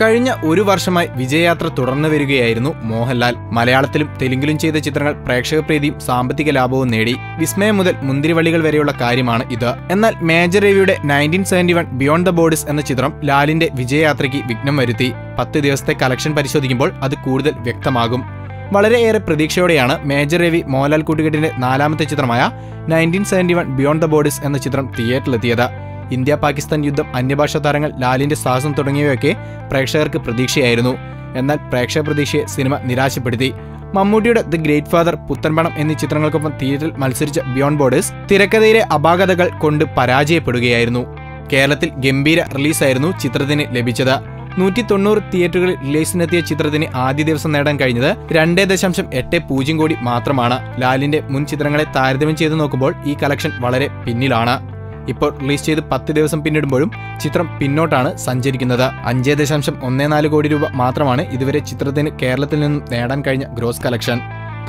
കഴിഞ്ഞ ഒരു വർഷമായി വിജയയാത്ര തുടർന്നു വരികയായിരുന്നു മോഹൻലാൽ. മലയാളത്തിലും തെലുങ്കിലും ചെയ്ത ചിത്രങ്ങൾ പ്രേക്ഷകപ്രീതിയും സാമ്പത്തിക ലാഭവും നേടി. വിസ്മയം മുതൽ മുന്തിരിവള്ളികൾ വരെയുള്ള കാര്യമാണ് ഇത്. എന്നാൽ മേജർ രവിയുടെ nineteen seventy one beyond the borders എന്ന ചിത്രം ലാലിന്റെ വിജയയാത്രയ്ക്ക് വിഘ്നം വരുത്തി. പത്ത് ദിവസത്തെ കളക്ഷൻ പരിശോധിക്കുമ്പോൾ അത് കൂടുതൽ വ്യക്തമാകും. വളരെയേറെ പ്രതീക്ഷയോടെയാണ് മേജർ രവി മോഹൻലാൽ കൂട്ടുകെട്ടിന്റെ നാലാമത്തെ ചിത്രമായ nineteen seventy one beyond the borders എന്ന ചിത്രം തിയേറ്ററിലെത്തിയത്. ഇന്ത്യ പാകിസ്ഥാൻ യുദ്ധം അന്യഭാഷാ താരങ്ങൾ ലാലിന്റെ സാഹസം തുടങ്ങിയവയൊക്കെ പ്രേക്ഷകർക്ക് പ്രതീക്ഷയായിരുന്നു. എന്നാൽ പ്രേക്ഷക പ്രതീക്ഷയെ സിനിമ നിരാശപ്പെടുത്തി. മമ്മൂട്ടിയുടെ ദി ഗ്രേറ്റ് ഫാദർ പുത്തൻപണം എന്നീ ചിത്രങ്ങൾക്കൊപ്പം തിയേറ്ററിൽ മത്സരിച്ച ബിയോണ്ട് ബോർഡേഴ്സ് തിരക്കഥയിലെ അപാകതകൾ കൊണ്ട് പരാജയപ്പെടുകയായിരുന്നു. കേരളത്തിൽ ഗംഭീര റിലീസായിരുന്നു ചിത്രത്തിന് ലഭിച്ചത്. നൂറ്റി തൊണ്ണൂറ് തിയേറ്ററുകളിൽ റിലീസിനെത്തിയ ചിത്രത്തിന് ആദ്യ ദിവസം നേടാൻ കഴിഞ്ഞത് രണ്ടേ ദശാംശം എട്ട് പൂജ്യം കോടി മാത്രമാണ്. ലാലിന്റെ മുൻ ചിത്രങ്ങളെ താരതമ്യം ചെയ്തു നോക്കുമ്പോൾ ഈ കളക്ഷൻ വളരെ പിന്നിലാണ്. ഇപ്പോൾ റിലീസ് ചെയ്ത് പത്ത് ദിവസം പിന്നിടുമ്പോഴും ചിത്രം പിന്നോട്ടാണ് സഞ്ചരിക്കുന്നത്. അഞ്ചേ ദശാംശം ഒന്നേ നാല് കോടി രൂപ മാത്രമാണ് ഇതുവരെ ചിത്രത്തിന് കേരളത്തിൽ നിന്നും നേടാൻ കഴിഞ്ഞ ഗ്രോസ് കളക്ഷൻ.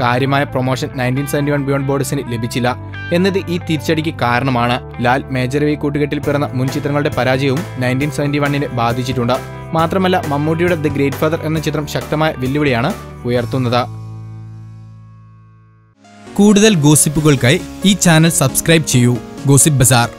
കാര്യമായ promotion nineteen seventy one beyond ബോർഡേഴ്സിന് ലഭിച്ചില്ല. എന്നത് ഈ തിരിച്ചടിക്ക് കാരണമാണ്. ലാൽ മേജർ രവി കൂട്ടുകെട്ടിൽ പിറന്ന മുൻ ചിത്രങ്ങളുടെ പരാജയവും നയന്റീൻ സെവന്റി വണ്ണിനെ ബാധിച്ചിട്ടുണ്ട്. മാത്രമല്ല മമ്മൂട്ടിയുടെ ദി ഗ്രേറ്റ് ഫാദർ എന്ന ചിത്രം ശക്തമായ വെല്ലുവിളിയാണ് ഉയർത്തുന്നത്. കൂടുതൽ ഗോസിപ്പുകൾക്കായി ഈ ചാനൽ സബ്സ്ക്രൈബ് ചെയ്യൂ. Gossip bazaar.